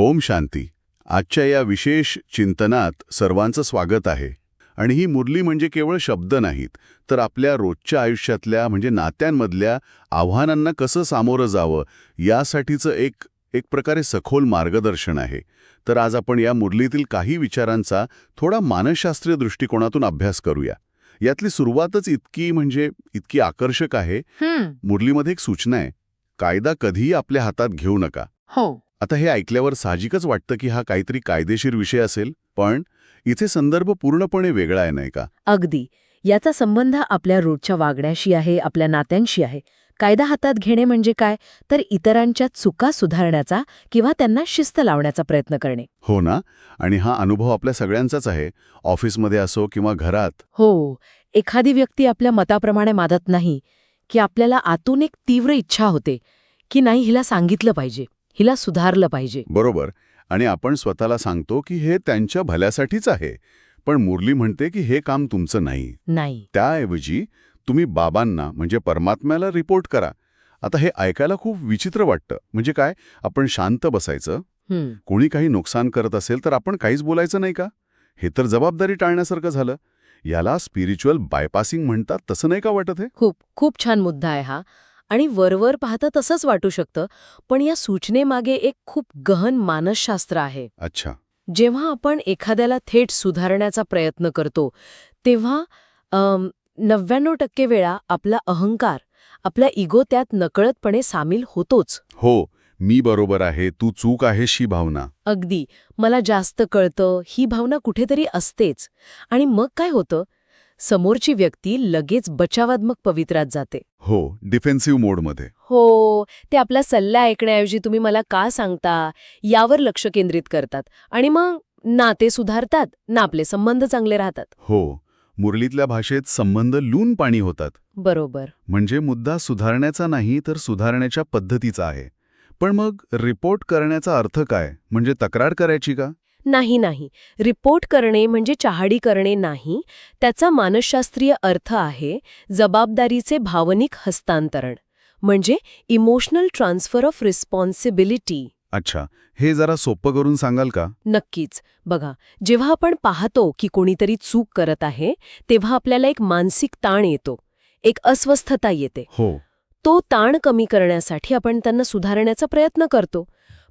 ओम शांती. आजच्या या विशेष चिंतनात सर्वांचं स्वागत आहे. आणि ही मुरली म्हणजे केवळ शब्द नाहीत तर आपल्या रोजच्या आयुष्यातल्या म्हणजे नात्यांमधल्या आव्हानांना कसं सामोरं जावं यासाठीचं एक एक प्रकारे सखोल मार्गदर्शन आहे. तर आज आपण या मुरलीतील काही विचारांचा थोडा मानसशास्त्रीय दृष्टिकोनातून अभ्यास करूया. यातली सुरुवातच इतकी म्हणजे इतकी आकर्षक आहे. मुरलीमध्ये एक सूचना आहे कायदा कधीही आपल्या हातात घेऊ नका. हो. आता हे ऐकल्यावर साहजिकच वाटतं की हा काहीतरी कायदेशीर विषय असेल पण इथे संदर्भ पूर्णपणे वेगळा आहे नाही का? अगदी. याचा संबंध आपल्या रोजच्या वागण्याशी आहे आपल्या नात्यांशी आहे. कायदा हातात घेणे म्हणजे काय? तर इतरांच्या चुका सुधारण्याचा किंवा त्यांना शिस्त लावण्याचा प्रयत्न करणे. हो ना? आणि हा अनुभव आपल्या सगळ्यांचाच आहे. ऑफिसमध्ये असो किंवा घरात. हो. एखादी व्यक्ती आपल्या मताप्रमाणे मादत नाही की आपल्याला आतून एक तीव्र इच्छा होते की नाही हिला सांगितलं पाहिजे. हिला सुधारलं पाहिजे. बरोबर. आणि आपण स्वतःला सांगतो की हे त्यांच्या भल्यासाठीच आहे. पण मुरली म्हणते की हे काम तुमचं नाही. नाही. त्याऐवजी तुम्ही बाबांना म्हणजे परमात्म्याला रिपोर्ट करा. आता हे ऐकायला खूप विचित्र वाटतं. म्हणजे काय? आपण शांत बसायचं. कोणी काही नुकसान करत असेल तर आपण काहीच बोलायचं नाही का? हे तर जबाबदारी टाळण्यासारखं झालं. याला स्पिरिच्युअल बायपासिंग म्हणतात. तसं नाही का वाटत हे? खूप खूप छान मुद्दा आहे हा. आणि वरवर पाहता तसंच वाटू शकतं पण या सूचनेमागे एक खूप गहन मानसशास्त्र आहे. अच्छा. जेव्हा आपण एखाद्याला थेट सुधारण्याचा प्रयत्न करतो तेव्हा नव्याण्णव टक्के वेळा आपला अहंकार आपला इगो त्यात नकळतपणे सामील होतोच. हो मी बरोबर आहे तू चूक आहेस ही भावना. अगदी. मला जास्त कळतं ही भावना कुठेतरी असतेच. आणि मग काय होतं? समोरची व्यक्ती लगेच बचावात्मक पवित्रात जाते. हो डिफेन्सिव्ह मोडमध्ये हो ते आपला सल्ला ऐकण्याऐवजी तुम्ही मला का सांगता यावर लक्ष केंद्रित करतात आणि मग नाते सुधारतात ना आपले संबंध चांगले राहतात. हो मुरलीतल्या भाषेत संबंध लून पाणी होतात. बरोबर. म्हणजे मुद्दा सुधारण्याचा नाही तर सुधारण्याच्या पद्धतीचा आहे. पण मग रिपोर्ट करण्याचा अर्थ काय? म्हणजे तक्रार करायची का? नाही नाही. रिपोर्ट करणे म्हणजे चहाडी करणे नाही. त्याचा मानसशास्त्रीय अर्थ आहे जबाबदारीचे भावनिक हस्तांतरण म्हणजे इमोशनल ट्रान्सफर ऑफ रिस्पॉन्सिबिलिटी. अच्छा. हे जरा सोपं करून सांगाल का? नक्कीच. बघा जेव्हा आपण पाहतो की कोणीतरी चूक करत आहे तेव्हा आपल्याला एक मानसिक ताण येतो. एक अस्वस्थता येते. हो. तो ताण कमी करण्यासाठी आपण त्यांना सुधारण्याचा प्रयत्न करतो.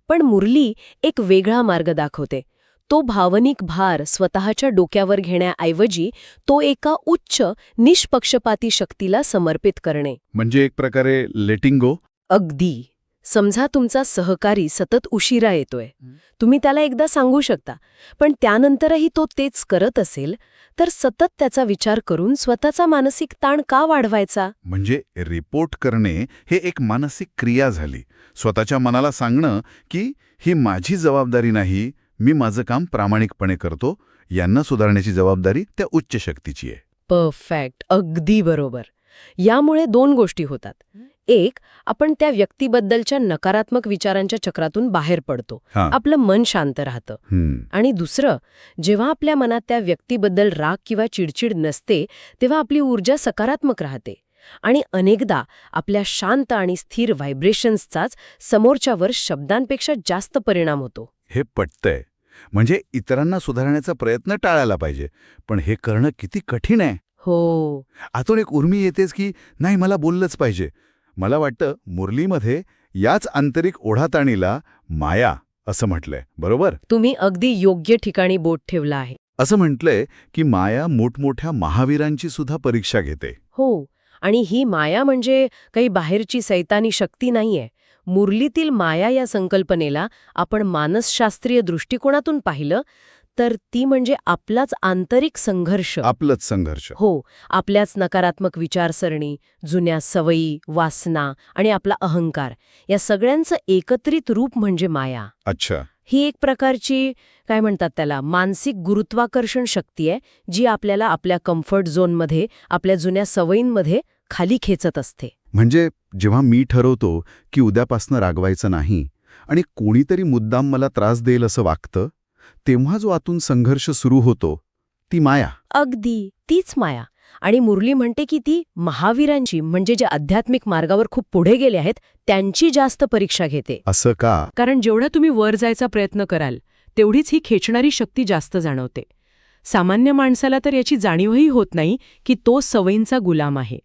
पण मुरली एक वेगळा मार्ग दाखवते. तो भावनिक भार स्वतःच्या डोक्यावर घेण्याऐवजी तो एका उच्च निष्पक्षपाती शक्तीला समर्पित करणे. म्हणजे एक प्रकारे लेटिंग गो अगदी. समजा तुमचा सहकारी सतत उशिरा येतोय. तुम्ही त्याला एकदा सांगू शकता. पण त्यानंतरही तो तेच करत असेल तर सतत त्याचा विचार करून स्वतःचा मानसिक ताण का वाढवायचा? म्हणजे रिपोर्ट करणे हे एक मानसिक क्रिया झाली. स्वतःच्या मनाला सांगणं की ही माझी जबाबदारी नाही मी माझं काम प्रामाणिकपणे करतो यांना सुधारण्याची जबाबदारी त्या उच्च शक्तीची आहे. परफेक्ट. अगदी बरोबर. यामुळे दोन गोष्टी होतात. एक आपण त्या व्यक्तीबद्दलच्या नकारात्मक विचारांच्या चक्रातून बाहेर पडतो. आपलं मन शांत राहतं. आणि दुसरं जेव्हा आपल्या मनात त्या व्यक्तीबद्दल राग किंवा चिडचिड नसते तेव्हा आपली ऊर्जा सकारात्मक राहते. आणि अनेकदा आपल्या शांत आणि स्थिर व्हायब्रेशन्सचाच समोरच्यावर शब्दांपेक्षा जास्त परिणाम होतो. हे पटतंय. म्हणजे इतरांना सुधारण्याचा प्रयत्न टाळायला पाहिजे. पण हे करणं किती कठीण आहे. हो. आतून एक उर्मी येतेच की नाही मला बोललंच पाहिजे. मला वाटतं मुरलीमध्ये याच आंतरिक ओढाताणीला माया असं म्हटलंय. बरोबर? तुम्ही अगदी योग्य ठिकाणी बोट ठेवला आहे. असं म्हटलंय की माया मोठमोठ्या महावीरांची सुद्धा परीक्षा घेते. हो. आणि ही माया म्हणजे काही बाहेरची सैतानी शक्ती नाहीये. मुरलीतील माया या संकल्पनेला आपण मानसशास्त्रीय दृष्टिकोनातून पाहिलं तर ती म्हणजे आपलाच आंतरिक संघर्ष. आपलंच संघर्ष. हो आपल्याच नकारात्मक विचारसरणी जुन्या सवयी वासना आणि आपला अहंकार या सगळ्यांचं एकत्रित रूप म्हणजे माया. अच्छा. ही एक प्रकारची काय म्हणतात त्याला मानसिक गुरुत्वाकर्षण शक्ती आहे जी आपल्याला आपल्या कम्फर्ट झोनमध्ये आपल्या जुन्या सवयींमध्ये खाली खेचत असते. म्हणजे जेव्हा मी ठरवतो की उद्यापासनं रागवायचं नाही आणि कोणीतरी मुद्दाम मला त्रास देईल असं वागतं तेव्हा जो आतून संघर्ष सुरू होतो ती माया. अगदी तीच माया. आणि मुरली म्हणते की ती महावीरांची म्हणजे जे आध्यात्मिक मार्गावर खूप पुढे गेले आहेत त्यांची जास्त परीक्षा घेते. असं का? कारण जेवढा तुम्ही वर जायचा प्रयत्न कराल तेवढीच ही खेचणारी शक्ती जास्त जाणवते. सामान्य माणसाला तर याची जाणीवही होत नाही की तो सवयींचा गुलाम आहे.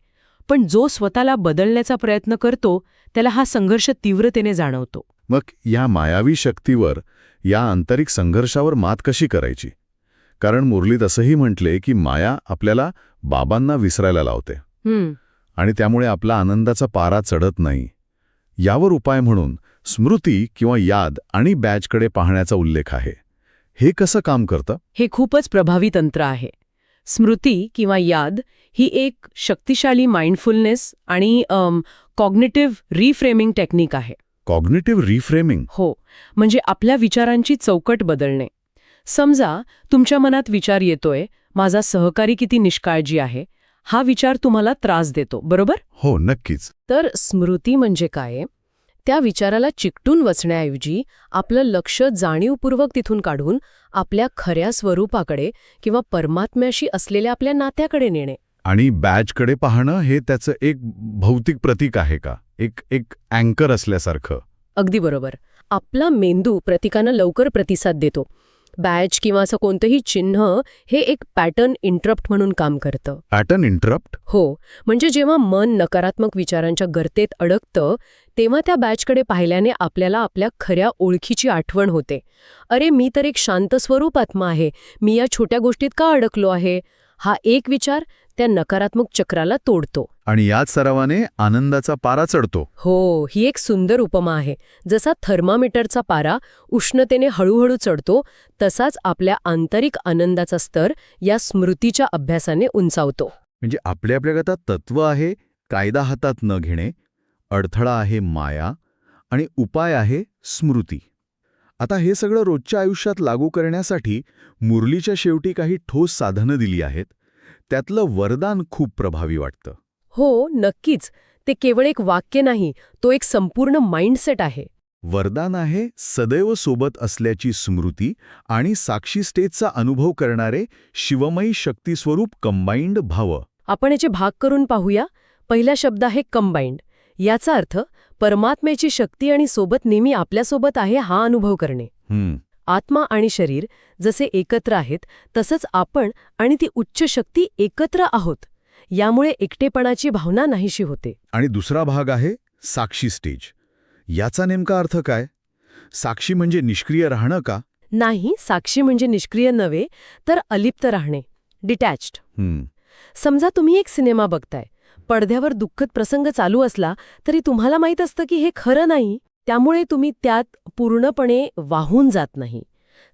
पण जो स्वतःला बदलण्याचा प्रयत्न करतो त्याला हा संघर्ष तीव्रतेने जाणवतो. मग या मायावी शक्तीवर या आंतरिक संघर्षावर मात कशी करायची? कारण मुरलीत असंही म्हटले की माया आपल्याला बाबांना विसरायला लावते. आणि त्यामुळे आपला आनंदाचा पारा चढत नाही. यावर उपाय म्हणून स्मृती किंवा याद आणि बॅचकडे पाहण्याचा उल्लेख आहे. हे कसं काम करतं? हे खूपच प्रभावी तंत्र आहे. स्मृती किंवा याद ही एक शक्तिशाली माइंडफुलनेस आणि कॉग्नेटिव्ह रिफ्रेमिंग टेक्निक आहे. कॉग्नेटिव्ह रिफ्रेमिंग हो. म्हणजे आपल्या विचारांची चौकट बदलणे. समजा तुमच्या मनात विचार येतोय माझा सहकारी किती निष्काळजी आहे हा विचार तुम्हाला त्रास देतो बरोबर? हो नक्कीच. तर स्मृती म्हणजे काय? त्या विचाराला चिकटून वचण्याऐवजी आपलं लक्ष जाणीवपूर्वक तिथून काढून आपल्या खऱ्या स्वरूपाकडे किंवा परमात्म्याशी असलेल्या आपल्या नात्याकडे नेणे. आणि बॅचकडे पाहणं हे त्याचं एक भौतिक प्रतीक आहे का? एक एक अँकर असल्यासारखं. अगदी बरोबर. आपला मेंदू प्रतिकांना लवकर प्रतिसाद देतो. बॅच किंवा असं कोणतंही चिन्ह हे एक पॅटर्न इंटरप्ट म्हणून काम करतं. पॅटर्न इंटरप्ट हो. म्हणजे जेव्हा मन नकारात्मक विचारांच्या गर्तेत अडकतं तेव्हा त्या बॅचकडे पाहिल्याने आपल्याला आपल्या खऱ्या ओळखीची आठवण होते. अरे मी तर एक शांत स्वरूप आत्मा आहे. मी या छोट्या गोष्टीत का अडकलो आहे? हा एक विचार त्या नकारात्मक चक्राला तोडतो. आणि याच सरावाने आनंदाचा पारा चढतो. हो ही एक सुंदर उपमा आहे. जसा थर्मामीटरचा पारा उष्णतेने हळूहळू चढतो तसाच आपल्या आंतरिक आनंदाचा स्तर या स्मृतीच्या अभ्यासाने उंचावतो. म्हणजे आपल्या आपल्या गटात तत्व आहे कायदा हातात न घेणे अडथळा आहे माया आणि उपाय आहे स्मृती. आता हे सगळं रोजच्या आयुष्यात लागू करण्यासाठी मुरलीच्या शेवटी काही ठोस साधनं दिली आहेत. त्यातलं वरदान खूप प्रभावी वाटतं. हो नक्कीच. ते केवळ एक वाक्य नाही तो एक संपूर्ण माइंडसेट आहे. वरदान आहे सदैव सोबत असल्याची स्मृती आणि साक्षी स्टेजचा अनुभव करणारे शिवमयी शक्तिस्वरूप कंबाईंड भाव. आपण याचे भाग करून पाहूया. पहिला शब्द आहे कंबाईंड याचा अर्थ परमात्म्याची शक्ती आणि सोबत नेहमी आपल्यासोबत आहे हा अनुभव करणे. आत्मा आणि शरीर जसे एकत्र आहेत तसंच आपण आणि ती उच्च शक्ती एकत्र आहोत. यामुळे एकटेपणाची भावना नाहीशी होते. आणि दुसरा भाग आहे साक्षी स्टेज. याचा नेमका अर्थ काय? साक्षी म्हणजे निष्क्रिय राहणं का? नाही साक्षी म्हणजे निष्क्रिय नव्हे तर अलिप्त राहणे. डिटॅच्ड. समजा तुम्ही एक सिनेमा बघताय. पडद्यावर दुःखद प्रसंग चालू असला तरी तुम्हाला माहीत असतं की हे खरं नाही. त्यामुळे तुम्ही त्यात पूर्णपणे वाहून जात नाही.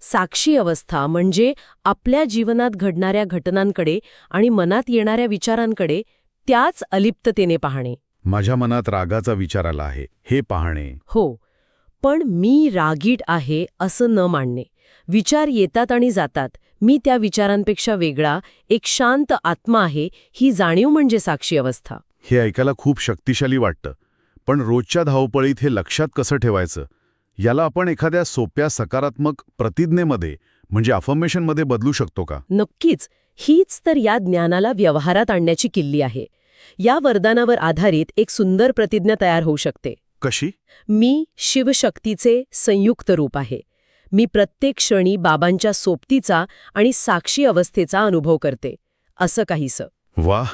साक्षी अवस्था म्हणजे आपल्या जीवनात घडणाऱ्या घटनांकडे आणि मनात येणाऱ्या विचारांकडे त्याच अलिप्ततेने पाहणे. माझ्या मनात रागाचा विचार आला आहे हे पाहणे. हो पण मी रागीट आहे असं न मानणे. विचार येतात आणि जातात. मी त्या विचारांपेक्षा वेगळा एक शांत आत्मा आहे ही जाणीव म्हणजे साक्षी अवस्था. हे ऐकायला खूप शक्तिशाली वाटतं. पण रोजच्या धावपळीत हे लक्षात कसं ठेवायचं? याला आपण एखाद्या सोप्या सकारात्मक प्रतिज्ञेमध्ये म्हणजे अफर्मेशनमध्ये बदलू शकतो का? नक्कीच. हीच तर या ज्ञानाला व्यवहारात आणण्याची किल्ली आहे. या वरदानावर आधारित एक सुंदर प्रतिज्ञा तयार होऊ शकते. कशी? मी शिवशक्तीचे संयुक्त रूप आहे. मी प्रत्येक क्षणी बाबांच्या सोबतीचा आणि साक्षी अवस्थेचा अनुभव करते. असं काहीसं. वाह!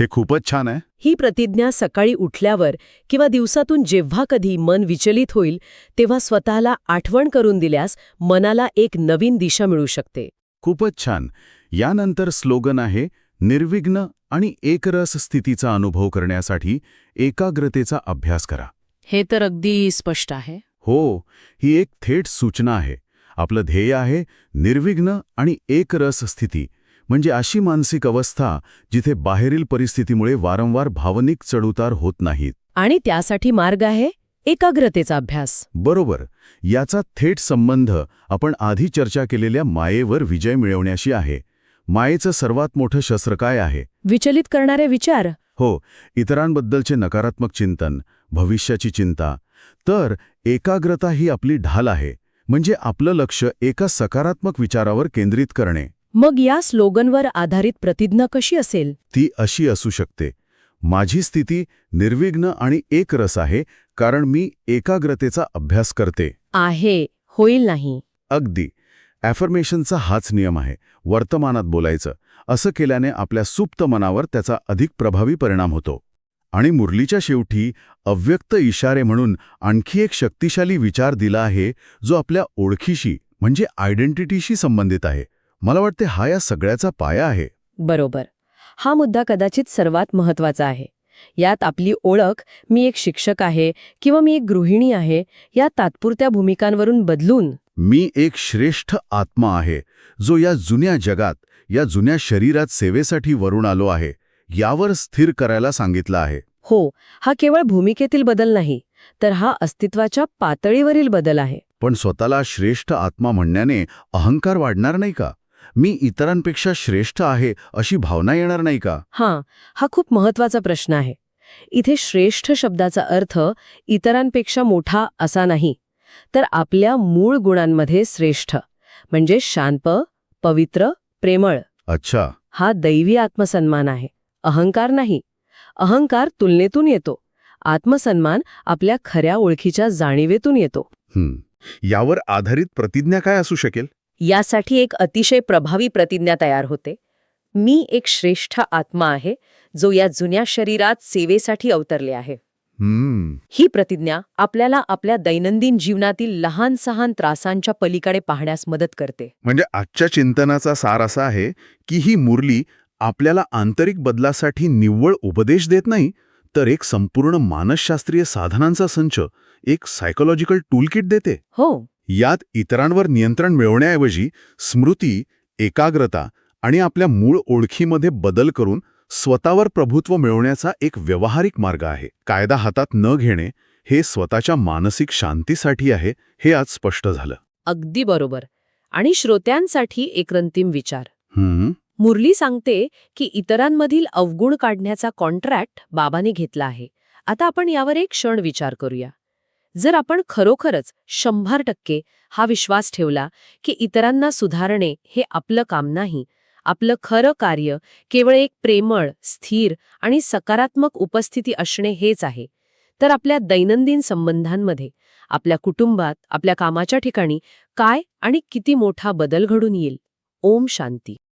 हे खूपच छान आहे. ही प्रतिज्ञा सकाळी उठल्यावर किंवा दिवसातून जेव्हा कधी मन विचलित होईल तेव्हा स्वतःला आठवण करून दिल्यास मनाला एक नवीन दिशा मिळू शकते. खूपच छान. यानंतर स्लोगन आहे निर्विघ्न आणि एकरस स्थितीचा अनुभव करण्यासाठी एकाग्रतेचा अभ्यास करा. हे तर अगदी स्पष्ट आहे. हो ही एक थेट सूचना आहे. आपलं ध्येय आहे निर्विघ्न आणि एकरस स्थिती. म्हणजे अशी मानसिक अवस्था जिथे बाहेरील परिस्थितीमुळे वारंवार भावनिक चढउतार होत नाहीत. आणि त्यासाठी मार्ग आहे एकाग्रतेचा अभ्यास. बरोबर. याचा थेट संबंध आपण आधी चर्चा केलेल्या मायेवर विजय मिळवण्याशी आहे. मायेचं सर्वात मोठं शस्त्र काय आहे? विचलित करणारे विचार. हो इतरांबद्दलचे नकारात्मक चिंतन भविष्याची चिंता. तर एकाग्रता ही आपली ढाल आहे. म्हणजे आपलं लक्ष एका सकारात्मक विचारावर केंद्रित करणे. मग या स्लोगनवर आधारित प्रतिज्ञा कशी असेल? ती अशी असू शकते. माझी स्थिती निर्विघ्न आणि एकरस आहे कारण मी एकाग्रतेचा अभ्यास करते. आहे होईल नाही. अगदी. ॲफर्मेशनचा हाच नियम आहे वर्तमानात बोलायचं. असं केल्याने आपल्या सुप्त मनावर त्याचा अधिक प्रभावी परिणाम होतो. आणि मुरलीच्या शेवटी अव्यक्त इशारे म्हणून आणखी एक शक्तिशाली विचार दिला आहे जो आपल्या ओळखीशी म्हणजे आयडेंटिटीशी संबंधित आहे. मला वाटते हा या सगळ्याचा पाया आहे. बरोबर. हा मुद्दा कदाचित सर्वात महत्त्वाचा आहे. यात आपली ओळख मी एक शिक्षक आहे किंवा मी एक गृहिणी आहे या तात्पुरत्या भूमिकांवरून बदलून. मी एक श्रेष्ठ आत्मा आहे जो या जुन्या जगात या जुन्या शरीरात सेवेसाठी वरून आलो आहे यावर स्थिर करायला सांगितलं आहे. हो हा केवळ भूमिकेतील बदल नाही तर हा अस्तित्वाच्या पातळीवरील बदल आहे. पण स्वतःला श्रेष्ठ आत्मा म्हणण्याने अहंकार वाढणार नाही का? मी इतरांपेक्षा श्रेष्ठ आहे अशी भावना येणार नाही का? हां हा खूप महत्त्वाचा प्रश्न आहे. इथे श्रेष्ठ शब्दाचा अर्थ इतरांपेक्षा मोठा असा नाही तर आपल्या मूळ गुणांमध्ये श्रेष्ठ म्हणजे शांत पवित्र प्रेमळ. अच्छा. हा दैवी आत्मसन्मान आहे. अहंकार नाही. अहंकार तुलनेतून येतो. आत्मसन्मान आपल्या खऱ्या ओळखीच्या जाणीवेतून येतो. यावर आधारित प्रतिज्ञा काय असू शकेल? यासाठी एक अतिशय प्रभावी प्रतिज्ञा तयार होते. मी एक श्रेष्ठ आत्मा आहे जो या जुन्या शरीरात सेवेसाठी अवतरले आहे. हम्म. ही प्रतिज्ञा आपल्याला आपल्या दैनंदिन जीवनातील लहान सहान त्रासांच्या पलीकडे पाहण्यास मदत करते. म्हणजे आजच्या चिंतनाचा सार असा आहे की ही मुरली आपल्याला आंतरिक बदलासाठी निव्वळ उपदेश देत नाही तर एक संपूर्ण मानसशास्त्रीय साधनांचा संच एक सायकोलॉजिकल टूलकिट देते. हो. यात इतरांवर नियंत्रण मिळवण्याऐवजी स्मृती एकाग्रता आणि आपल्या मूळ ओळखीमध्ये बदल करून स्वतःवर प्रभुत्व मिळवण्याचा एक व्यावहारिक मार्ग आहे. कायदा हातात न घेणे हे स्वतःच्या मानसिक शांतीसाठी आहे हे आज स्पष्ट झालं. अगदी बरोबर. आणि श्रोत्यांसाठी एक रंतिम विचार. हम्म. मुरली सांगते की इतरांमधील अवगुण काढण्याचा कॉन्ट्रॅक्ट बाबाने घेतला आहे. आता आपण यावर एक क्षण विचार करूया. जर आपण खरोखरच शंभर टक्के हा विश्वास ठेवला की इतरांना सुधारणे हे आपलं काम नाही आपलं खरं कार्य केवळ एक प्रेमळ स्थिर आणि सकारात्मक उपस्थिती असणे हेच आहे तर आपल्या दैनंदिन संबंधांमध्ये आपल्या कुटुंबात आपल्या कामाच्या ठिकाणी काय आणि किती मोठा बदल घडून येईल? ओम शांती.